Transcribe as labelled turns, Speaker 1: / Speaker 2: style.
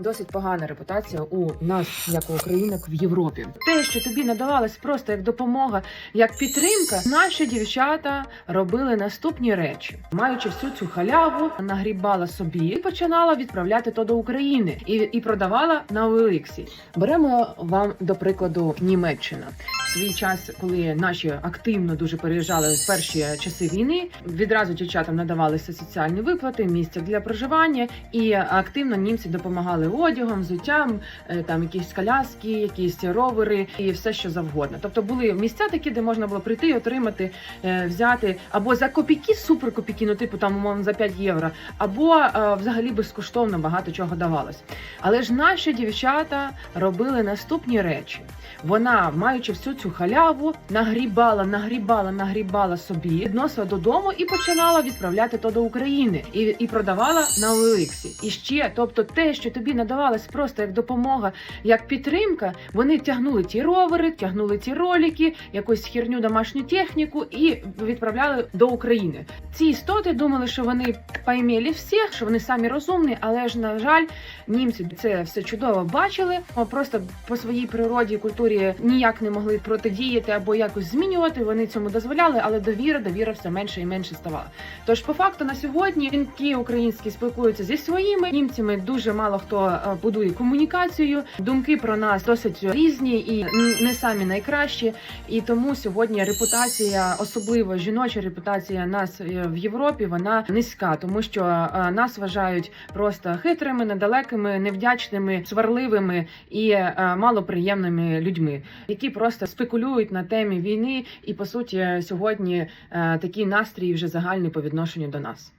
Speaker 1: Досить погана репутація у нас, як у українок в Європі. Те, що тобі надавалось просто як допомога, як підтримка, наші дівчата робили наступні речі, маючи всю цю халяву, нагрібала собі і починала відправляти то до України і, і продавала на Олексі. Беремо вам до прикладу Німеччина. Свій час, коли наші активно дуже переїжджали в перші часи війни, відразу дівчатам надавалися соціальні виплати, місця для проживання, і активно німці допомагали одягом, взуттям, е, там якісь коляски, якісь ровери і все, що завгодно. Тобто були місця такі, де можна було прийти, отримати, е, взяти або за копійки, супер ну типу там умовно за 5 євро, або е, взагалі безкоштовно багато чого давалось. Але ж наші дівчата робили наступні речі. Вона, маючи всю цю халяву, нагрібала, нагрібала, нагрібала собі, відносила додому і починала відправляти то до України і, і продавала на Олексі. І ще, тобто, те, що тобі надавалось просто як допомога, як підтримка, вони тягнули ті ровери, тягнули ті ролики, якусь херню домашню техніку і відправляли до України. Ці істоти думали, що вони поймели всіх, що вони самі розумні, але ж на жаль, німці це все чудово бачили. Просто по своїй природі культурі ніяк не могли протидіяти або якось змінювати. Вони цьому дозволяли, але довіра, довіра все менше і менше ставала. Тож, по факту, на сьогодні жінки українські спілкуються зі своїми німцями. Дуже мало хто е, будує комунікацію. Думки про нас досить різні і не самі найкращі. І тому сьогодні репутація, особливо жіноча репутація нас е, в Європі, вона низька, тому що е, нас вважають просто хитрими, недалекими, невдячними, сварливими і малоприємними людьми, які просто спекулюють на темі війни. І по суті, сьогодні такі такий настрій вже загальний по відношенню до нас.